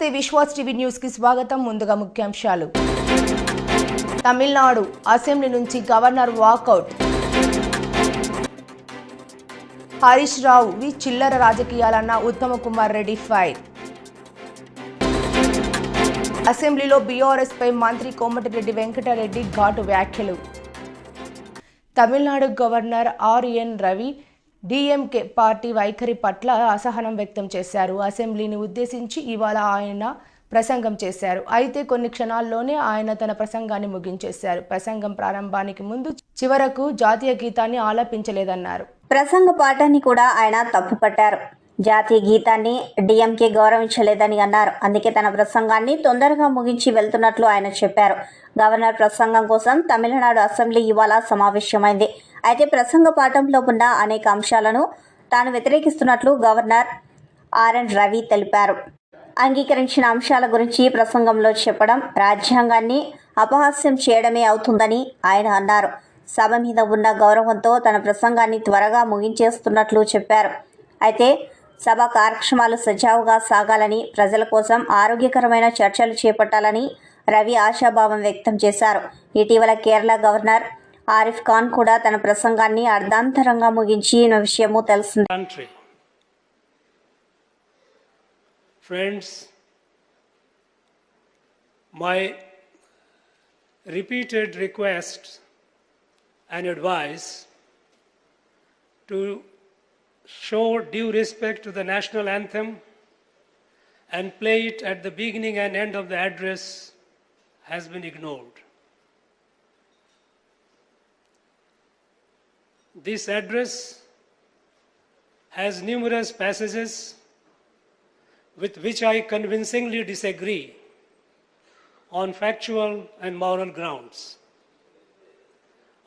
నమస్తే విశ్వాస్ టీవీ న్యూస్కి స్వాగతం. ముందుగా ముఖ్యాంశాలు. తమిళనాడు అసెంబ్లీ నుంచి గవర్నర్ వాకౌట్. హరీష్ రావు వి చిల్లర రాజకీయాలన్న ఉత్తమ కుమార్ రెడ్డి ఫైర్. అసెంబ్లీలో బీఆర్ఎస్ పై మంత్రి కోమటిరెడ్డి వెంకటరెడ్డి ఘాటు వ్యాఖ్యలు. Tamil Nadu governor R N Ravi DMK party వైఖరి పట్ల అసహనం వ్యక్తం చేశారు. అసెంబ్లీని ఉద్దేశించి ఇవాళ ఆయన ప్రసంగం చేశారు. అయితే కొన్ని క్షణాల్లోనే ఆయన తన ప్రసంగాన్ని ముగించేశారు. ప్రసంగం ప్రారంభానికి ముందు చివరకు జాతీయ గీతాన్ని ఆలపించలేదన్నారు. ప్రసంగ పాఠాన్ని కూడా ఆయన తప్పుపట్టారు. జాతీయ గీతాన్ని డిఎంకే గౌరవించలేదని అన్నారు. అందుకే తన ప్రసంగాన్ని తొందరగా ముగించి వెళ్తున్నట్లు ఆయన చెప్పారు. గవర్నర్ ప్రసంగం కోసం తమిళనాడు అసెంబ్లీ ఇవాళ సమావేశమైంది. అయితే ప్రసంగ పాఠంలో ఉన్న అనేక అంశాలను తాను వ్యతిరేకిస్తున్నట్లు గవర్నర్ ఆర్ఎన్ రవి తెలిపారు. అంగీకరించిన అంశాల గురించి ప్రసంగంలో చెప్పడం రాజ్యాంగాన్ని అపహాస్యం చేయడమే అవుతుందని ఆయన అన్నారు. సభ మీద ఉన్న గౌరవంతో తన ప్రసంగాన్ని త్వరగా ముగించేస్తున్నట్లు చెప్పారు. అయితే సభ కార్యక్రమాలు సజావుగా సాగాలని ప్రజల కోసం ఆరోగ్యకరమైన చర్చలు చేపట్టాలని రవి ఆశాభావం వ్యక్తం చేశారు. ఇటీవల కేరళ గవర్నర్ ఆరిఫ్ ఖాన్ కూడా తన ప్రసంగాన్ని అర్ధాంతరంగా ముగించిన విషయము తెలిసింది. Friends my repeated repeated request and advice to show due respect to the national anthem and play it at the beginning and end of the address has been ignored. This address has numerous passages with which I convincingly disagree on factual and moral grounds.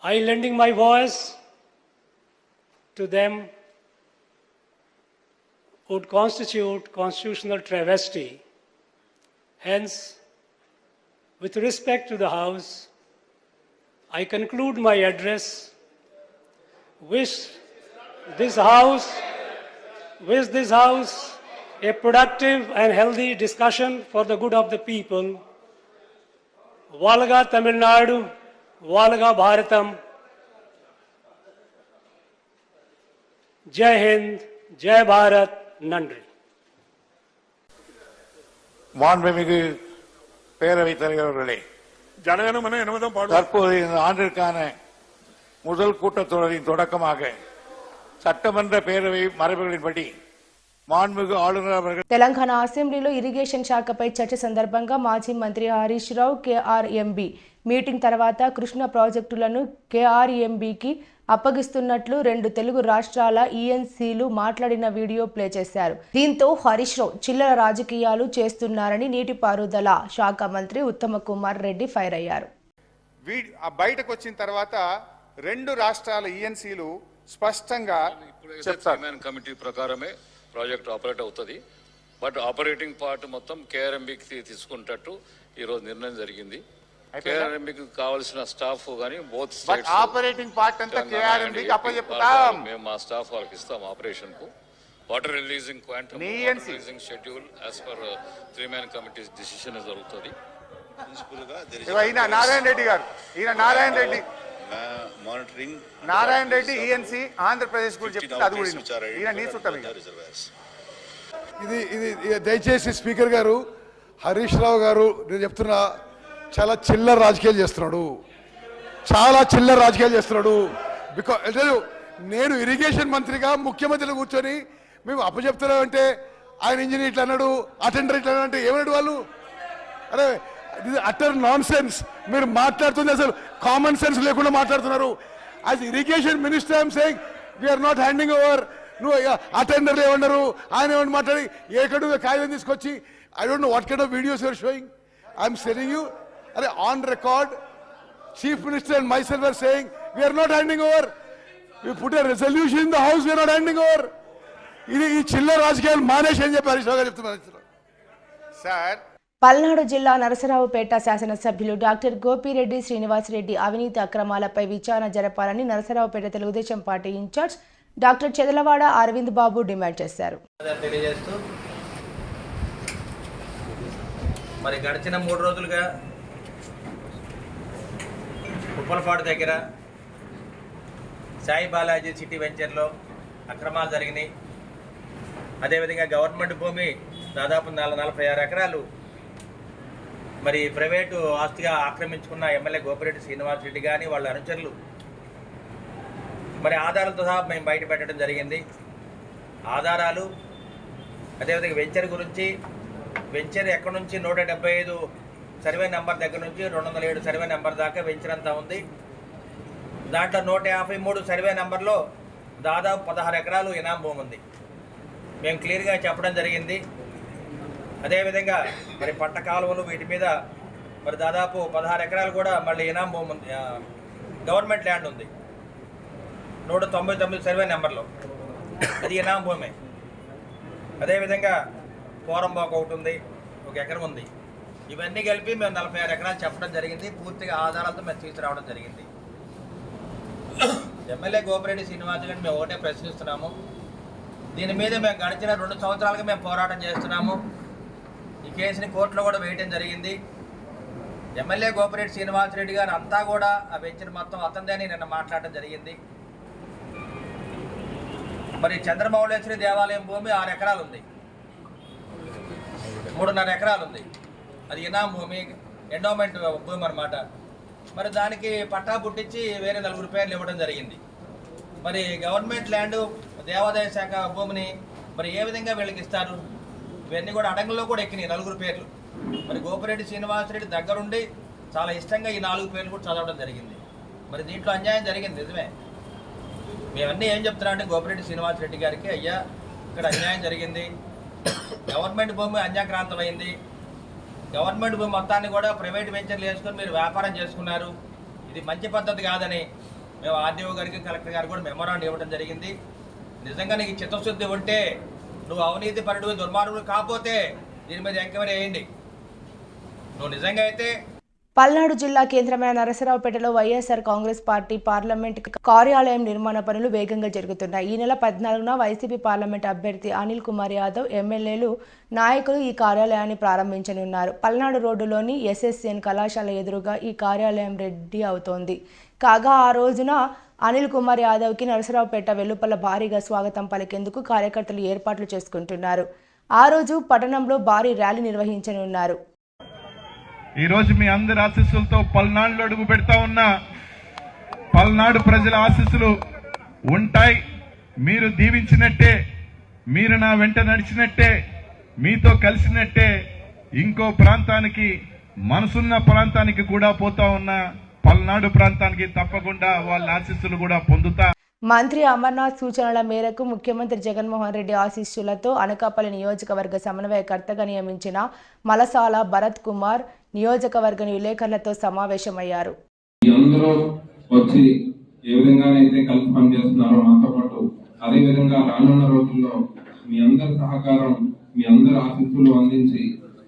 I lending my voice to them would constitute constitutional travesty. Hence, with respect to the House, I conclude my address. Wish this House, wish this House a productive and healthy discussion for the good of the people. Valga Tamil Nadu, Valga Bharatam. Jai Hind, Jai Bharat, Nandri. மாண்புமிகு பேரவைத் தலைவர் அவர்களே ஜனகணமன என்னதான் பாடுவோம் தற்போது இந்த ஆண்டிற்கான முதல் கூட்டத்தொடரின் தொடக்கமாக சட்டமன்ற பேரவை மரபுகளின்படி மாண்புமிகு ஆளுநர் அவர்கள் తెలంగాణ అసెంబ్లీలో ఇరిగేషన్ శాఖపై చర్చ సందర్భంగా మాజీ మంత్రి హరీష్ రావు కేఆర్ఎంబి మీటింగ్ తర్వాత కృష్ణ ప్రాజెక్టులను కేఆర్ఎంబికి అప్పగిస్తున్నట్లు రెండు తెలుగు రాష్ట్రాల ఈఎన్సీలు మాట్లాడిన వీడియో ప్లే చేశారు. దీంతో హరీష్ రావు చిల్లర రాజకీయాలు చేస్తున్నారని నీటిపారుదల శాఖ మంత్రి ఉత్తమ కుమార్ రెడ్డి ఫైర్ అయ్యారు. వీ ఆ బయటకు వచ్చిన తర్వాత రెండు రాష్ట్రాల ఈఎన్సీలు స్పష్టంగా చెప్తారు. చైర్మన్ కమిటీ ప్రకారమే ప్రాజెక్ట్ ఆపరేట్ అవుతుంది. బట్ ఆపరేటింగ్ పార్ట్ మొత్తం కేఆర్ఎంబికి తీసుకుంటట్టు ఈ రోజు నిర్ణయం జరిగింది. కేఆర్ఎంబికి కావాల్సిన స్టాఫ్ కానీ బోత్ ఆపరేటింగ్ పార్ట్ అంతా కేఆర్ఎంబికి అప్పచెప్పుతాం మేము మా స్టాఫ్ వాళ్ళకి ఇస్తాం ఆపరేషన్కు water releasing quantum. Releasing schedule as per three man committee decision జరుగుతుంది. ఈయన నారాయణ రెడ్డి గారు. ఈయన నారాయణ రెడ్డి. monitoring నారాయణ రెడ్డి ఈఎన్సీ ఆంధ్రప్రదేశ్ గురించి 15 చెప్తే అది కూడా. ఈయన నీ చుట్టం ఇది ఇది దయచేసి స్పీకర్ గారు హరీష్ రావు గారు నేను చెప్తున్నా చాలా చిల్లర రాజకీయాలు చేస్తున్నాడు. చాలా చిల్లర రాజకీయాలు చేస్తున్నాడు. బికాజ్ నేను ఇరిగేషన్ మంత్రిగా ముఖ్యమంత్రిలో కూర్చొని మేము అప్పచెప్తున్నాం అంటే ఆయన ఇంజనీర్ ఇట్లా అన్నాడు అటెండర్ ఇట్లా అన్నాడు అంటే ఏమన్నాడు వాళ్ళు? అరే ఇది అటర్ నాన్ సెన్స్ మీరు మాట్లాడుతుంది అసలు కామన్ సెన్స్ లేకుండా మాట్లాడుతున్నారు. As irrigation minister I'm saying we're not handing over నువ్వు అటెండర్లు ఏమన్నారు ఆయన ఏమన్నా మాట్లాడి ఏకడు కాగితం తీసుకొచ్చి I don't know what kind of videos you're showing I'm telling you are on record chief minister and myself are saying we're not handing over we put a resolution in the house we're not handing over ఇది ఈ చిల్లర రాజకీయాలు మానేసి అని చెప్పి హరీష్ రావు గారు చెప్తున్నారు sir. Palnadu జిల్లా నరసరావుపేట శాసనసభ్యులు డాక్టర్ గోపిరెడ్డి శ్రీనివాసరెడ్డి అవినీతి అక్రమాలపై విచారణ జరపాలని Narasaraopet Telugu Desam party in charge doctor Chedalavada Arvind Babu demand చేశారు. మరి గడిచిన మూడు రోజులుగా ఉప్పలపాడు దగ్గర సాయి బాలాజీ సిటీ వెంచర్లో అక్రమాలు జరిగినాయి. అదేవిధంగా గవర్నమెంట్ భూమి దాదాపు నాలుగు నలభై ఆరు ఎకరాలు మరి ప్రైవేటు ఆస్తిగా ఆక్రమించుకున్న ఎమ్మెల్యే గోపిరెడ్డి శ్రీనివాస్ రెడ్డి కానీ వాళ్ళ అనుచరులు మరి ఆధారాలతో సహా మేము బయట పెట్టడం జరిగింది. ఆధారాలు అదేవిధంగా వెంచర్ గురించి వెంచర్ ఎక్కడి నుంచి నూట డెబ్బై ఐదు సర్వే నెంబర్ దగ్గర నుంచి రెండు వందల ఏడు సర్వే నెంబర్ దాకా పెంచినంత ఉంది. దాంట్లో నూట యాభై మూడు సర్వే నెంబర్లో దాదాపు పదహారు ఎకరాలు ఇనాం భూమి ఉంది. మేము క్లియర్గా చెప్పడం జరిగింది. అదేవిధంగా మరి పంట కాలువలు వీటి మీద మరి దాదాపు పదహారు ఎకరాలు కూడా మళ్ళీ ఇనాం భూమి ఉంది. గవర్నమెంట్ ల్యాండ్ ఉంది. నూట తొంభై తొమ్మిది సర్వే నెంబర్లో. అది ఇనాం భూమి. అదేవిధంగా పోరంబాకు ఒకటి ఉంది. ఒక ఎకరం ఉంది. ఇవన్నీ కలిపి మేము నలభై ఆరు ఎకరాలు చెప్పడం జరిగింది. పూర్తిగా ఆధారాలతో మేము తీసుకురావడం జరిగింది. ఎమ్మెల్యే గోపిరెడ్డి శ్రీనివాస్ గారిని మేము ఒకటే ప్రశ్నిస్తున్నాము. దీని మీద మేము గడిచిన రెండు సంవత్సరాలుగా మేము పోరాటం చేస్తున్నాము. ఈ కేసుని కోర్టులో కూడా వేయటం జరిగింది. ఎమ్మెల్యే గోపిరెడ్డి శ్రీనివాస్ రెడ్డి గారు అంతా కూడా ఆ వెంచర్ మొత్తం అతందని నిన్న మాట్లాడటం జరిగింది. మరి చంద్రమౌళేశ్వరి దేవాలయం భూమి ఆరు ఎకరాలు ఉంది మూడున్నర ఎకరాలు ఉంది అది ఇనాం భూమి ఎండోమెంట్ భూమి అన్నమాట. మరి దానికి పట్టా పుట్టించి వేరే నలుగురు పేర్లు ఇవ్వడం జరిగింది. మరి గవర్నమెంట్ ల్యాండ్ దేవాదాయ శాఖ భూమిని మరి ఏ విధంగా వీళ్ళకి ఇస్తారు? ఇవన్నీ కూడా అడంగుల్లో కూడా ఎక్కినాయి నలుగురు పేర్లు. మరి గోపిరెడ్డి శ్రీనివాసరెడ్డి దగ్గరుండి చాలా ఇష్టంగా ఈ నాలుగు పేర్లు కూడా చదవడం జరిగింది. మరి దీంట్లో అన్యాయం జరిగింది నిజమే. మేమన్నీ ఏం చెప్తున్నా అంటే గోపిరెడ్డి శ్రీనివాసరెడ్డి గారికి అయ్యా ఇక్కడ అన్యాయం జరిగింది. గవర్నమెంట్ భూమి అన్యాక్రాంతమైంది. గవర్నమెంట్ భూమి మొత్తాన్ని కూడా ప్రైవేట్ వెంచర్లు వేసుకొని మీరు వ్యాపారం చేసుకున్నారు. ఇది మంచి పద్ధతి కాదని మేము ఆర్డీఓ గారికి కలెక్టర్ గారికి కూడా మెమోరాండం ఇవ్వడం జరిగింది. నిజంగా నీకు చిత్తశుద్ధి ఉంటే నువ్వు అవినీతి పరుడు దుర్మార్గుడు కాకపోతే దీని మీద ఎంక్వైరీ వేయండి నువ్వు నిజంగా అయితే పల్నాడు జిల్లా కేంద్రమైన నరసరావుపేటలో వైఎస్ఆర్ కాంగ్రెస్ పార్టీ పార్లమెంట్ కార్యాలయం నిర్మాణ పనులు వేగంగా జరుగుతున్నాయి. ఈ నెల పద్నాలుగున వైసీపీ పార్లమెంట్ అభ్యర్థి అనిల్ కుమార్ యాదవ్ ఎమ్మెల్యేలు నాయకులు ఈ కార్యాలయాన్ని ప్రారంభించనున్నారు. పల్నాడు రోడ్డులోని ఎస్ఎస్ఎన్ కళాశాల ఎదురుగా ఈ కార్యాలయం రెడీ అవుతోంది. కాగా ఆ రోజున అనిల్ కుమార్ యాదవ్కి నరసరావుపేట వెలుపల భారీగా స్వాగతం పలికేందుకు కార్యకర్తలు ఏర్పాట్లు చేసుకుంటున్నారు. ఆ రోజు పట్టణంలో భారీ ర్యాలీ నిర్వహించనున్నారు. ఈరోజు మీ అందరి ఆశీస్సులతో పల్నాడులో అడుగు పెడతా ఉన్నా పల్నాడు ప్రజల ఆశీస్సులు ఉంటాయి. మీరు దీవించినట్టే మీరు నా వెంట నడిచినట్టే మీతో కలిసినట్టే ఇంకో ప్రాంతానికి మనసున్న ప్రాంతానికి కూడా పోతా ఉన్నా పల్నాడు ప్రాంతానికి తప్పకుండా వాళ్ళ ఆశీస్సులు కూడా పొందుతా మంత్రి అమర్నాథ్ సూచనల మేరకు ముఖ్యమంత్రి జగన్మోహన్ రెడ్డి ఆశీస్సులతో అనకాపల్లి నియోజకవర్గ సమన్వయకర్తగా నియమించిన మలసాల భరత్ కుమార్ నియోజకవర్గ విలేకరులతో సమావేశమయ్యారు. వచ్చి ఏ విధంగానైతే కలిసి పనిచేస్తున్నారో నాతో పాటు అదే రానున్న రోజుల్లో మీ అందరి సహకారం మీ అందరి ఆశీస్సులు అందించి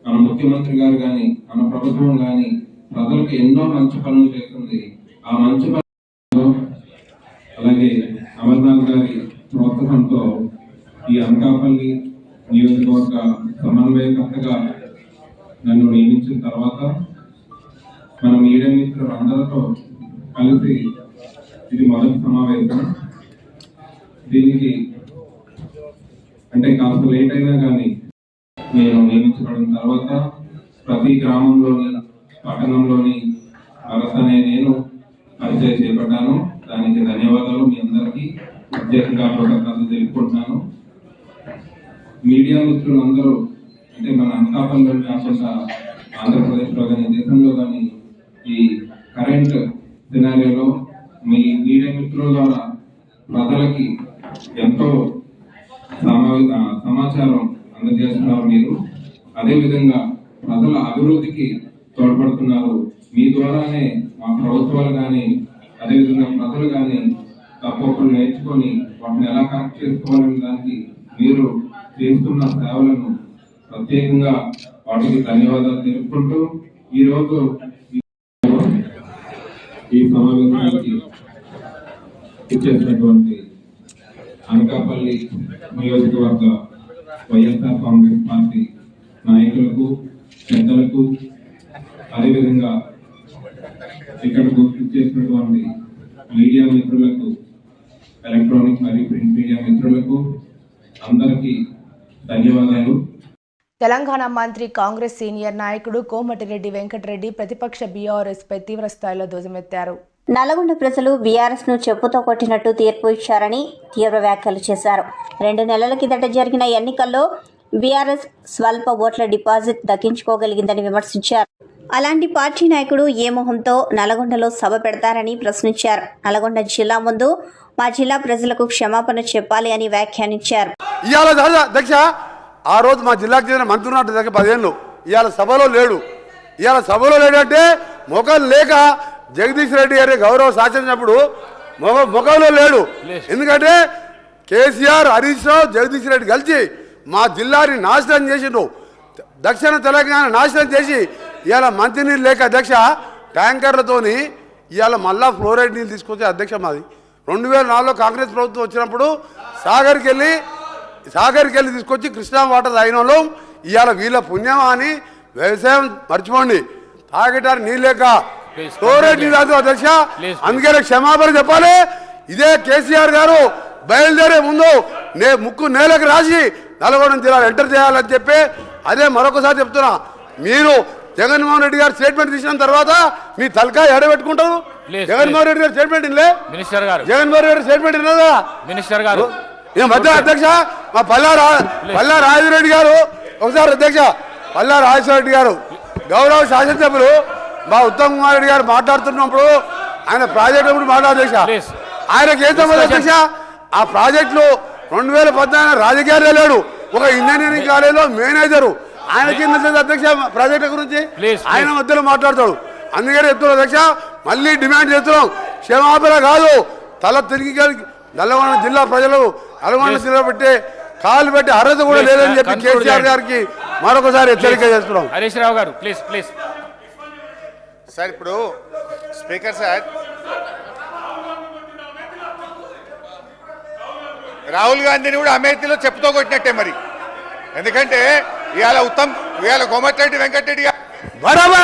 మన ముఖ్యమంత్రి గారు కానీ మన ప్రభుత్వం కానీ ప్రజలకు ఎన్నో మంచి పనులు చేస్తుంది ఆ మంచి పనులు అలాగే అమర్నాథ్ గారి ప్రోత్సాహంతో ఈ అనకాపల్లి నియోజకవర్గ సమన్వయకర్తగా నన్ను నియమించిన తర్వాత మన మీడియా మిత్రులు అందరితో కలిసి ఇది మొదటి సమావేశం. దీనికి అంటే కాస్త లేట్ అయినా కానీ నేను నియమించబడిన తర్వాత ప్రతి గ్రామంలోని పట్టణంలోని భరత్ అనే నేను పరిచయం చేపట్టాను. దానికి ధన్యవాదాలు మీ అందరికీ. ప్రత్యేకంగా కృతజ్ఞతలు తెలుపుకుంటున్నాను మీడియా మిత్రులందరూ అంటే మన అనకాపల్లిలో కాకుండా ఆంధ్రప్రదేశ్లో కానీ దేశంలో కానీ ఈ కరెంట్ సినారియోలో మీ మీడియా మిత్రుల ద్వారా ప్రజలకి ఎంతో సమాచారం అందజేస్తున్నారు మీరు. అదేవిధంగా ప్రజల అభివృద్ధికి తోడ్పడుతున్నారు. మీ ద్వారానే మా ప్రభుత్వాలు కానీ అదేవిధంగా ప్రజలు కానీ తప్పకుండా నేర్చుకొని వాటిని ఎలా కరెక్ట్ చేసుకోవాలనే దానికి మీరు చేస్తున్న సేవలను ప్రత్యేకంగా వాటికి ధన్యవాదాలు తెలుపుకుంటూ ఈ రోజు ఈ సమావేశానికి ఇచ్చేసినటువంటి అనకాపల్లి నియోజకవర్గ వైఎస్ఆర్ కాంగ్రెస్ పార్టీ నాయకులకు పెద్దలకు అదేవిధంగా ఇక్కడకు చేసినటువంటి మీడియా మిత్రులకు ఎలక్ట్రానిక్ మరియు ప్రింట్ మీడియా మిత్రులకు అందరికీ ధన్యవాదాలు. తెలంగాణ మంత్రి కాంగ్రెస్ సీనియర్ నాయకుడు కోమటిరెడ్డి వెంకటరెడ్డి ప్రతిపక్ష బీఆర్ఎస్ పై తీవ్ర స్థాయిలో ధ్వజమెత్తారు. నల్గొండ ప్రజలు బీఆర్ఎస్ను చెప్పుతో కొట్టినట్టు తీర్పు ఇచ్చారని తీవ్ర వ్యాఖ్యలు చేశారు. రెండు నెలల కిందట జరిగిన ఎన్నికల్లో బీఆర్ఎస్ స్వల్ప ఓట్ల డిపాజిట్ దక్కించుకోగలిగిందని విమర్శించారు. అలాంటి పార్టీ నాయకుడు ఏ మొహంతో నల్గొండలో సభ పెడతారని ప్రశ్నించారు. నల్గొండ జిల్లా ముందు మా జిల్లా ప్రజలకు క్షమాపణ చెప్పాలి అని వ్యాఖ్యానించారు. ఇవాళ అధ్యక్ష ఆ రోజు మా జిల్లాకు చెందిన మంత్రి ఉన్నట్టు దగ్గర పదిహేను ఇవాళ సభలో లేడు. ఇవాళ సభలో లేడంటే ముఖం లేక జగదీష్ రెడ్డి గారి గౌరవ సాధించినప్పుడు మొగ ముఖంలో లేడు. ఎందుకంటే కేసీఆర్ హరీష్ రావు జగదీష్ రెడ్డి కలిసి మా జిల్లాని నాశనం చేసిండు దక్షిణ తెలంగాణ నాశనం చేసి ఇవాళ మంచినీళ్ళు లేక అధ్యక్ష ట్యాంకర్లతోని ఇవాళ మళ్ళా ఫ్లోరైడ్ నీళ్ళు తీసుకొచ్చే అధ్యక్ష మాది. రెండు వేల నాలుగులో కాంగ్రెస్ ప్రభుత్వం వచ్చినప్పుడు సాగర్కి వెళ్ళి సాగర్కి వెళ్ళి తీసుకొచ్చి కృష్ణా వాటర్ తాగిన వాళ్ళం ఇవాళ వీళ్ళ పుణ్యమా అని వ్యవసాయం మర్చిపోండి. తాగటానికి నీళ్ళు లేక ఫ్లోరైడ్ నీళ్ళు అధ్యక్ష అందుకనే క్షమాపణ చెప్పాలి. ఇదే కేసీఆర్ గారు బయలుదేరే ముందు నే ముక్కు నేలకు రాసి నల్గొండ జిల్లాలో ఎంటర్ చేయాలని చెప్పి అదే మరొకసారి చెప్తున్నా. మీరు జగన్మోహన్ రెడ్డి గారు స్టేట్మెంట్ తీసిన తర్వాత మీ తలకాయ ఎడబెట్టుకుంటారు. జగన్మోహన్ రెడ్డి గారు స్టేట్మెంట్ ఇల్లే మినిస్టర్ గారు. జగన్మోహన్ రెడ్డి స్టేట్మెంట్ ఇన్నదా? మినిస్టర్ గారు. ఈ మధ్య అధ్యక్ష మా పల్లా రా పల్లా రాజరెడ్డి గారు ఒకసారి అధ్యక్ష పల్లా రాజశేఖర గారు గౌరవ శాసనసభ్యులు మా ఉత్తమ్ కుమార్ రెడ్డి గారు మాట్లాడుతున్నప్పుడు ఆయన ప్రాజెక్ట్ గురించి మాట్లాడు అధ్యక్ష. Please. ఆయనకి ఏం సంబంధం అధ్యక్ష? ఆ ప్రాజెక్టులో రెండు వేల పద్నాలుగు రాజకీయాలు లేడు. ఒక ఇంజనీరింగ్ కాలేజీలో మేనేజరు. ఆయన కింద చేసే అధ్యక్ష ప్రాజెక్టు గురించి ఆయన మధ్యలో మాట్లాడతాడు. అందుకని చెప్తున్నాం అధ్యక్ష మళ్ళీ డిమాండ్ చేస్తున్నాం. క్షమాపణ కాదు. తల తిరిగి నల్లగొండ జిల్లా ప్రజలు నల్గొండ జిల్లా పెట్టి కాలు పెట్టి అర్హత కూడా లేదని చెప్పి కేసీఆర్. గారికి మరొకసారి హెచ్చరిక చేస్తున్నాం. Harish Rao garu please please sir ఇప్పుడు స్పీకర్ సార్. రాహుల్ గాంధీని కూడా అమేథీలో చెప్పుతో కొట్టినట్టే మరి. ఎందుకంటే ఇవాళ ఉత్తమ్ ఇవాళ కోమటిరెడ్డి వెంకటరెడ్డి గారు బరాబర్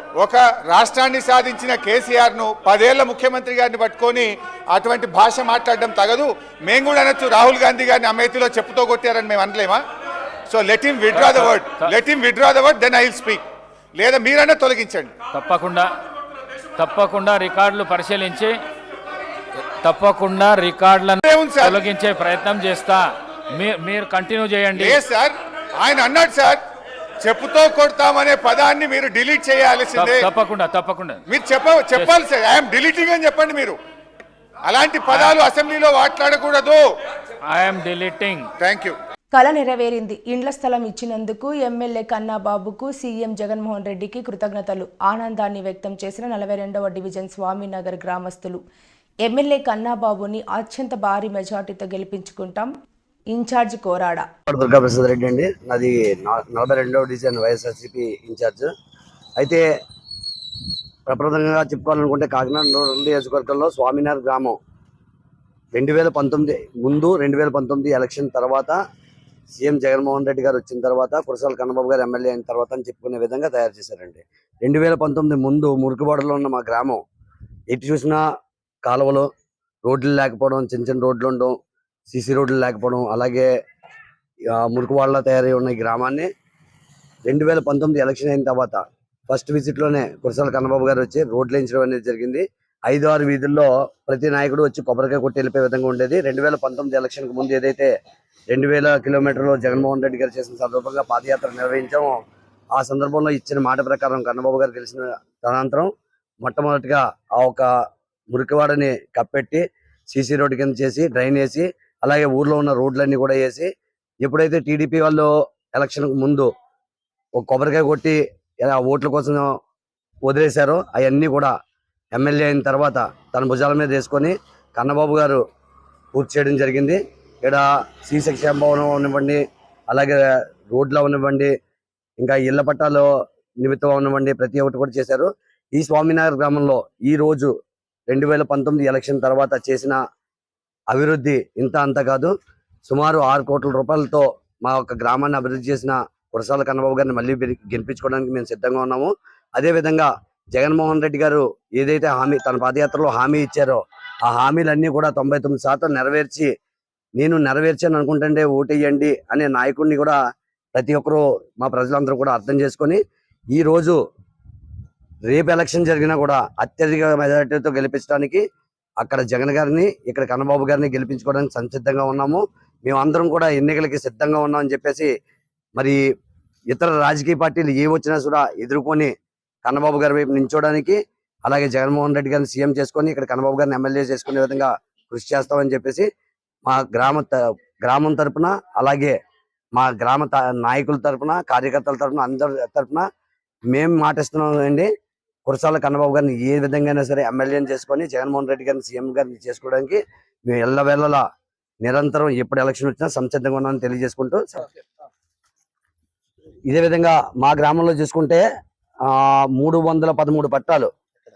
ఒక రాష్ట్రాన్ని సాధించిన కేసీఆర్ను పదేళ్ళ ముఖ్యమంత్రి గారిని పట్టుకొని అటువంటి భాష మాట్లాడడం తగదు. మేము కూడా అనొచ్చు రాహుల్ గాంధీ గారిని అమేథీలో చెప్పుతో కొట్టారని మేము అనలేమా? So let him withdraw the word let him withdraw the word then I will speak లేదా మీరైనా తొలగించండి. తప్పకుండా తప్పకుండా రికార్డులు పరిశీలించి తప్పకుండా రికార్డులను? తొలగించే ప్రయత్నం చేస్తా. మీరు కంటిన్యూ చేయండి. సార్? ఆయన అన్నాడు సార్ చెప్పుతో కొడతామనే పదాన్ని మీరు డిలీట్ చేయాల్సిందే. తప్ప- తప్పకుండా తప్పకుండా. మీరు చెప్ప చెప్పాలి సార్ ఐఎమ్ డిలీటింగ్ అని చెప్పండి మీరు. అలాంటి పదాలు అసెంబ్లీలో మాట్లాడకూడదు. I'm deleting. Thank you. కళ నెరవేరింది. ఇండ్ల స్థలం ఇచ్చినందుకు ఎమ్మెల్యే కన్నాబాబుకు సీఎం జగన్మోహన్ రెడ్డికి కృతజ్ఞతలు. ఆనందాన్ని వ్యక్తం చేసిన నలభై రెండవ డివిజన్ స్వామినగర్ గ్రామస్తులు. ఎమ్మెల్యే కన్నాబాబుని అత్యంత భారీ మెజార్టీతో గెలిపించుకుంటాం. In charge Korada? Durga Prasad Reddy అండి. నాది నలభై రెండవ డివిజన్ వైఎస్ఆర్సీపీ ఇన్ఛార్జ్. అయితే ప్రప్రదంగా చెప్పుకోవాలనుకుంటే కాకినాడ రూరల్ నియోజకవర్గంలో స్వామినార్ గ్రామం రెండు వేల పంతొమ్మిది ముందు రెండు వేల పంతొమ్మిది ఎలక్షన్ తర్వాత సీఎం జగన్మోహన్ రెడ్డి గారు వచ్చిన తర్వాత కురసాల కన్నబాబు గారు ఎమ్మెల్యే అయిన తర్వాత అని చెప్పుకునే విధంగా తయారు చేశారండి. రెండు వేల పంతొమ్మిది ముందు మురికివాడలో ఉన్న మా గ్రామం ఎటు చూసినా కాలువలు రోడ్లు లేకపోవడం చిన్న చిన్న రోడ్లు ఉండడం సీసీ రోడ్లు లేకపోవడం అలాగే మురుకువాడలో మురికివాడలో తయారై ఉన్న ఈ గ్రామాన్ని రెండు వేల పంతొమ్మిది ఎలక్షన్ అయిన తర్వాత ఫస్ట్ విజిట్లోనే కురసాల కన్నబాబు గారు వచ్చి రోడ్లు వేయించడం అనేది జరిగింది. ఐదు ఆరు వీధుల్లో ప్రతి నాయకుడు వచ్చి కొబ్బరికాయ కొట్టి వెళ్ళిపోయే విధంగా ఉండేది. రెండు వేల పంతొమ్మిది ఎలక్షన్కి ముందు ఏదైతే రెండు వేల కిలోమీటర్లు జగన్మోహన్ రెడ్డి గారు చేసిన సందర్భంగా పాదయాత్ర నిర్వహించాము ఆ సందర్భంలో ఇచ్చిన మాట ప్రకారం కన్నబాబు గారు గెలిచిన తదనంతరం మొట్టమొదటిగా ఆ ఒక మురికివాడని కప్పెట్టి సీసీ రోడ్డు కింద చేసి డ్రైన్ వేసి అలాగే ఊర్లో ఉన్న రోడ్లన్నీ కూడా వేసి ఎప్పుడైతే టీడీపీ వాళ్ళు ఎలక్షన్కు ముందు ఒక కొబ్బరికాయ కొట్టి ఓట్ల కోసం వదిలేశారో అవన్నీ కూడా ఎమ్మెల్యే అయిన తర్వాత తన భుజాల మీద వేసుకొని కన్నబాబు గారు పూర్తి చేయడం జరిగింది. ఇక్కడ శ్రీ సెక్షన్ భవనం ఉన్నవ్వండి అలాగే రోడ్లు ఉన్నవ్వండి ఇంకా ఇళ్ళ పట్టాలు నిమిత్తం ఉన్నవ్వండి ప్రతి ఒక్కటి కూడా చేశారు. ఈ స్వామినగర్ గ్రామంలో ఈ రోజు రెండు వేల పంతొమ్మిది ఎలక్షన్ తర్వాత చేసిన అభివృద్ధి ఇంత అంత కాదు. సుమారు ఆరు కోట్ల రూపాయలతో మా యొక్క గ్రామాన్ని అభివృద్ధి చేసిన కురసాల కన్నబాబు గారిని మళ్ళీ గెలిపించుకోవడానికి మేము సిద్ధంగా ఉన్నాము. అదే విధంగా జగన్మోహన్ రెడ్డి గారు ఏదైతే హామీ తన పాదయాత్రలో హామీ ఇచ్చారో ఆ హామీలన్నీ కూడా తొంభై తొమ్మిది శాతం నెరవేర్చి నేను నెరవేర్చాను అనుకుంటుంటే ఓటేయండి అనే నాయకుడిని కూడా ప్రతి ఒక్కరూ మా ప్రజలందరూ కూడా అర్థం చేసుకొని ఈ రోజు రేపు ఎలక్షన్ జరిగినా కూడా అత్యధిక మెజారిటీతో గెలిపించడానికి అక్కడ జగన్ గారిని ఇక్కడ కన్నబాబు గారిని గెలిపించుకోవడానికి సంసిద్ధంగా ఉన్నాము. మేమందరం కూడా ఎన్నికలకి సిద్ధంగా ఉన్నామని చెప్పేసి మరి ఇతర రాజకీయ పార్టీలు ఏ వచ్చినా కూడా ఎదుర్కొని కన్నబాబు గారి వైపు నించోడానికి అలాగే జగన్మోహన్ రెడ్డి గారిని సీఎం చేసుకొని ఇక్కడ కన్నబాబు గారిని ఎమ్మెల్యే చేసుకునే విధంగా కృషి చేస్తామని చెప్పేసి మా గ్రామ త- గ్రామం తరపున అలాగే మా గ్రామ త- నాయకుల తరపున కార్యకర్తల తరపున అందరి తరపున మేము మాటిస్తున్నాం అండి కురసాల కన్నబాబు గారిని ఏ విధంగా సరే ఎమ్మెల్యేని చేసుకొని జగన్మోహన్ రెడ్డి గారిని సీఎం గారిని చేసుకోవడానికి మేము ఎల్లవేళలా నిరంతరం ఎప్పుడు ఎలక్షన్ వచ్చినా సంసిద్ధంగా ఉన్నామని తెలియజేసుకుంటూ ఇదే విధంగా మా గ్రామంలో చూసుకుంటే ఆ మూడు వందల పదమూడు పట్టాలు.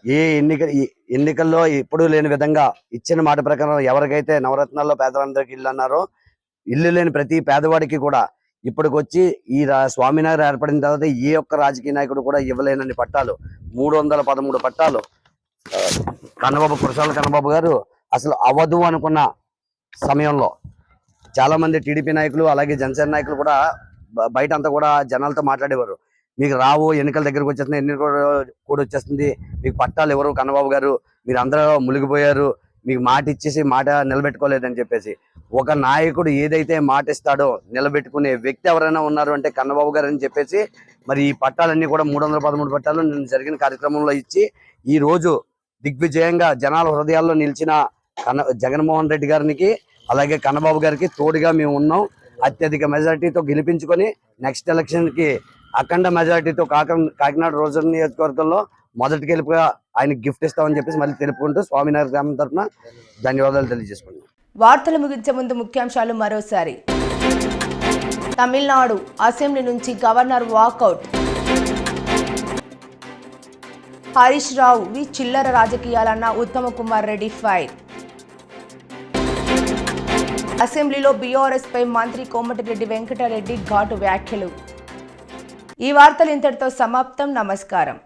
ఏ ఎన్నిక ఎన్నికల్లో ఎప్పుడూ లేని విధంగా ఇచ్చిన మాట ప్రకారం ఎవరికైతే నవరత్నాల్లో పేదలందరికీ ఇల్లు అన్నారో ఇల్లు లేని ప్రతి పేదవాడికి కూడా ఇప్పటికొచ్చి ఈ రా- స్వామినగర్ ఏర్పడిన తర్వాత ఏ ఒక్క రాజకీయ నాయకుడు కూడా ఇవ్వలేనన్ని పట్టాలు. మూడు వందల పదమూడు పట్టాలు కన్నబాబు కురసాల కన్నబాబు గారు అసలు అవదు అనుకున్న సమయంలో చాలా మంది టీడీపీ నాయకులు అలాగే జనసేన నాయకులు కూడా బయట అంతా కూడా జనాలతో మాట్లాడేవారు. మీకు రావు ఎన్నికల దగ్గరకు వచ్చేస్తుంది ఎన్నికలు కూడా- కూడా వచ్చేస్తుంది మీకు పట్టాలు ఎవరు? కన్నబాబు గారు మీరు అందరూ మునిగిపోయారు. మీకు మాట ఇచ్చేసి మాట నిలబెట్టుకోలేదని చెప్పేసి ఒక నాయకుడు ఏదైతే మాట ఇస్తాడో నిలబెట్టుకునే వ్యక్తి ఎవరైనా ఉన్నారు అంటే కన్నబాబు గారు అని చెప్పేసి మరి ఈ పట్టాలన్నీ కూడా మూడు వందల పదమూడు పట్టాలు నేను జరిగిన కార్యక్రమంలో ఇచ్చి ఈ రోజు దిగ్విజయంగా జనాల హృదయాల్లో నిలిచిన కన్న జగన్మోహన్ రెడ్డి గారికి అలాగే కన్నబాబు గారికి తోడుగా మేము ఉన్నాం. అత్యధిక మెజారిటీతో గెలిపించుకొని నెక్స్ట్ ఎలక్షన్కి అఖండ మెజారిటీతో కాక కాకినాడ రోజు నియోజకవర్గంలో మొదటి గెలుపుగా ఆయన గిఫ్ట్ ఇస్తామని చెప్పేసి మళ్ళీ తెలుపుకుంటూ స్వామినగర్ గ్రామం తరఫున ధన్యవాదాలు తెలియజేసుకుంటున్నాం. వార్తలు ముగించే ముందు ముఖ్యాంశాలు మరోసారి. తమిళనాడు అసెంబ్లీ నుంచి గవర్నర్ వాకౌట్. హరీష్ రావు వి చిల్లర రాజకీయాలన్న ఉత్తమ కుమార్ రెడ్డి ఫైర్. అసెంబ్లీలో బీఆర్ఎస్ పై మంత్రి కోమటిరెడ్డి వెంకటరెడ్డి ఘాటు వ్యాఖ్యలు. ఈ వార్తలు ఇంతటితో సమాప్తం. నమస్కారం.